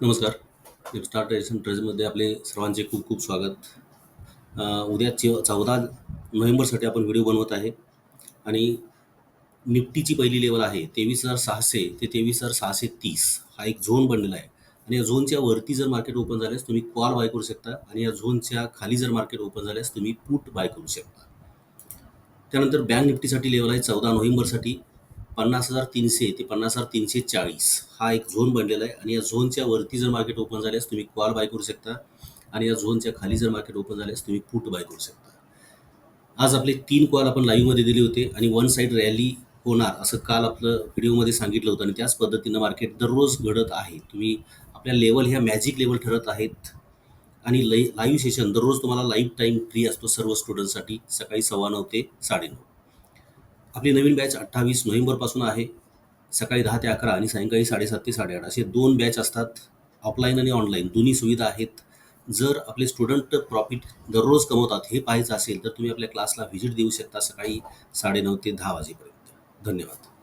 नमस्कार. Star traders ट्रेजमध्ये आपले सर्वांचे खूप खूप स्वागत. उद्या चे चौदा नोव्हेंबरसाठी आपण व्हिडिओ बनवत आहे. आणि निफ्टीची पहिली लेवल आहे तेवीस हजार सहाशे ते तेवीस हजार सहाशे तीस. हा एक झोन बनलेला आहे. आणि या झोनच्या वरती जर मार्केट ओपन झाल्यास तुम्ही कॉल बाय करू शकता. आणि या झोनच्या खाली जर मार्केट ओपन झाल्यास तुम्ही पुट बाय करू शकता. त्यानंतर बँक निफ्टीसाठी लेवल आहे चौदा नोव्हेंबरसाठी. पन्नास हजार तीनशे ते पन्नास हजार तीनशे चाळीस. हा एक झोन बनलेला आहे आणि या झोनच्या वरती जर मार्केट ओपन झाल्यास तुम्ही कॉल बाय करू शकता. आणि या झोनच्या खाली जर मार्केट ओपन झाल्यास तुम्ही पुट बाय करू शकता. आज आपले तीन कॉल आपण लाईव्हमध्ये दिले होते आणि वन साईड रॅली होणार असं काल आपलं व्हिडिओमध्ये सांगितलं होतं आणि त्याच पद्धतीनं मार्केट दररोज घडत आहे. तुम्ही आपल्या लेवल ह्या मॅजिक लेवल ठरत आहेत. आणि लाई लाईव्ह सेशन दररोज तुम्हाला लाईफ टाईम फ्री असतो सर्व स्टुडंटसाठी सकाळी सव्वा नऊ ते साडेनऊ आपली नवीन बॅच अठ्ठावीस नोव्हेंबरपासून आहे. सकाळी दहा ते अकरा आणि सायंकाळी साडेसात ते साडेआठ असे दोन बॅच असतात. ऑफलाईन आणि ऑनलाईन दोन्ही सुविधा आहेत. जर आपले स्टुडंट प्रॉफिट दररोज कमवतात हे पाहायचं असेल तर तुम्ही आपल्या क्लासला व्हिजिट देऊ शकता सकाळी साडेनऊ ते दहा वाजेपर्यंत. धन्यवाद.